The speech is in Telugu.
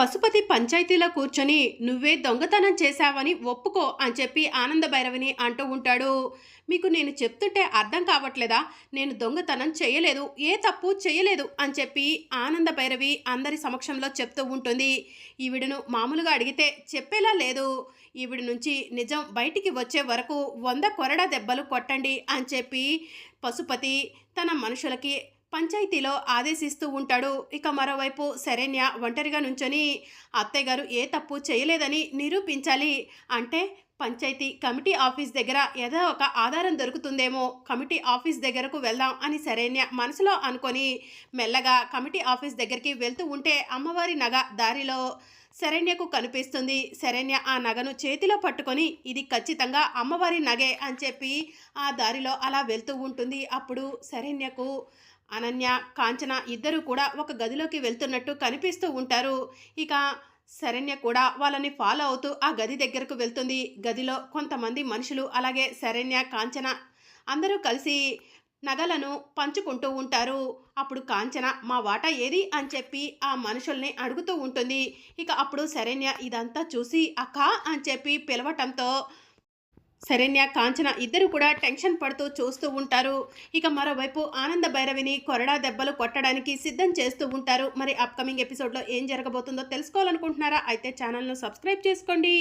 పశుపతి పంచాయతీలో కూర్చొని నువ్వే దొంగతనం చేశావని ఒప్పుకో అని చెప్పి ఆనంద భైరవిని అంటూ ఉంటాడు. మీకు నేను చెప్తుంటే అర్థం కావట్లేదా? నేను దొంగతనం చేయలేదు ఏ తప్పు చేయలేదు అని చెప్పి ఆనంద భైరవి అందరి సమక్షంలో చెప్తూ ఉంటుంది. ఈవిడను మామూలుగా అడిగితే చెప్పేలా లేదు. ఈవిడ నుంచి నిజం బయటికి వచ్చే వరకు వంద కొరడా దెబ్బలు కొట్టండి అని చెప్పి పశుపతి తన మనుషులకి పంచాయతీలో ఆదేశిస్తూ ఉంటాడు. ఇక మరోవైపు శరణ్య ఒంటరిగా నుంచొని అత్తయ్య గారు ఏ తప్పు చేయలేదని నిరూపించాలి. అంటే పంచాయతీ కమిటీ ఆఫీస్ దగ్గర ఏదో ఒక ఆధారం దొరుకుతుందేమో. కమిటీ ఆఫీస్ దగ్గరకు వెళ్దాం అని శరణ్య మనసులో అనుకొని మెల్లగా కమిటీ ఆఫీస్ దగ్గరికి వెళ్తూ ఉంటే అమ్మవారి నగ దారిలో శరణ్యకు కనిపిస్తుంది. శరణ్య ఆ నగను చేతిలో పట్టుకొని ఇది ఖచ్చితంగా అమ్మవారి నగే అని చెప్పి ఆ దారిలో అలా వెళ్తూ ఉంటుంది. అప్పుడు శరణ్యకు అనన్య కాంచన ఇద్దరు కూడా ఒక గదిలోకి వెళ్తున్నట్టు కనిపిస్తూ ఉంటారు. ఇక శరణ్య కూడా వాళ్ళని ఫాలో అవుతూ ఆ గది దగ్గరకు వెళ్తుంది. గదిలో కొంతమంది మనుషులు అలాగే శరణ్య కాంచన అందరూ కలిసి నగలను పంచుకుంటూ ఉంటారు. అప్పుడు కాంచన మా వాటా ఏది? అని చెప్పి ఆ మనుషుల్ని అడుగుతూ ఉంటుంది. ఇక అప్పుడు శరణ్య ఇదంతా చూసి అక్క అని చెప్పి పిలవటంతో శరణ్య కాంచన ఇద్దరు కూడా టెన్షన్ పడుతూ చూస్తూ ఉంటారు. ఇక మరోవైపు ఆనంద భైరవిని కొరడా దెబ్బలు కొట్టడానికి సిద్ధం చేస్తూ ఉంటారు. మరి అప్కమింగ్ ఎపిసోడ్లో ఏం జరగబోతుందో తెలుసుకోవాలనుకుంటున్నారా? అయితే ఛానల్ను సబ్స్క్రైబ్ చేసుకోండి.